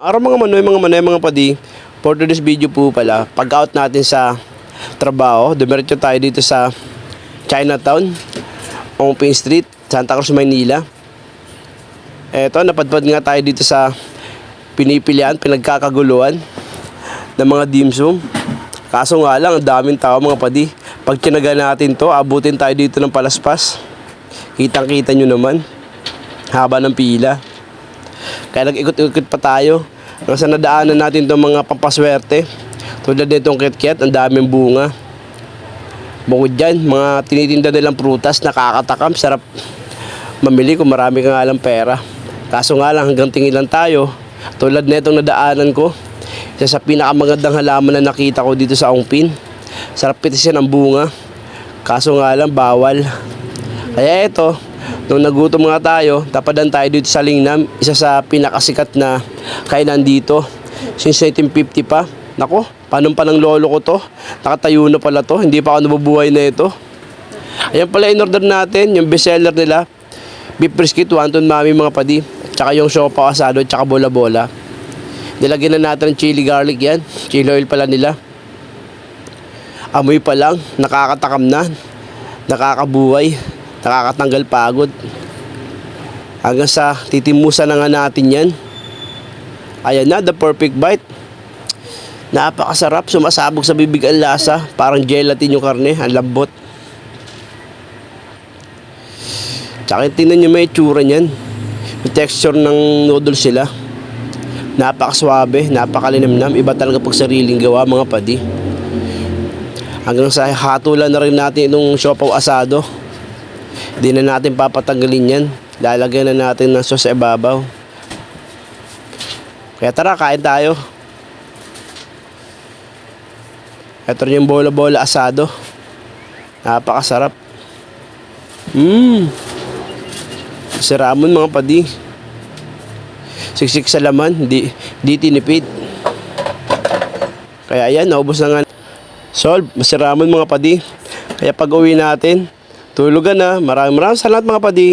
Araw mga manoy, mga manoy, mga padi. For today's video po pala, pag-out natin sa trabaho, dumiretso tayo dito sa Chinatown, Ongping Street, Santa Cruz, Maynila. Eto, napadpad nga tayo dito sa pinipilian, pinagkakaguluhan ng mga dimsum. Kaso nga lang, ang daming tao mga padi. Pag tinaga natin to, abutin tayo dito ng palaspas. Kitang-kita nyo naman. Haba ng pila. Kaya nag-ikot-ikot pa tayo. Sa nadaanan natin itong mga pampaswerte. Tulad nitong kitkit, ang daming bunga. Bukod dyan, mga tinitinda nilang prutas, nakakatakam, sarap mamili kung marami ka nga lang pera. Kaso nga lang, hanggang tingin lang tayo. Tulad nitong nadaanan ko, isa sa pinakamagandang halaman na nakita ko dito sa Ongpin. Sarap pitisin ang bunga. Kaso nga lang, bawal. Kaya ito, nung nagutom nga tayo, tapadan tayo dito sa Lingnam, isa sa pinakasikat na kainan dito. Since 1950 pa. Nako, paano pa ng lolo ko to? Nakatayo na pala to, hindi pa ako nabubuhay na ito. Ayan pala in-order natin, yung bestseller nila. Beef brisket, wonton mami mga padi. Tsaka yung siopaw asado, tsaka bola-bola. Nilagyan na natin ng chili garlic yan. Chili oil pala nila. Amoy pa lang, nakakatakam na. Nakakabuhay. Nakakatanggal pagod. Hanggang sa titimusan na nga natin yan. Ayan na, the perfect bite. Napakasarap, sumasabog sa bibig ang lasa. Parang gelatin yung karne, ang lambot. Tsaka tingnan nyo may itsura niyan. Yung texture ng noodles sila. Napakaswabe, napakalinamnam. Iba talaga pag sariling gawa mga padi. Hanggang sa hatulan na rin natin itong siopaw asado. Hindi na natin papatanggalin yan. Lalagyan na natin ng sauce sa ibabaw. Kaya tara, kain tayo. Ito rin yung bola-bola asado. Napakasarap. Mmm. Si Ramon mga padi. Siksik sa laman, di, di tinipid. Kaya ayan, naubos na nga. Solve, si Ramon mga padi. Kaya pag uwi natin, tulugan na. Maraming maraming salamat mga padi.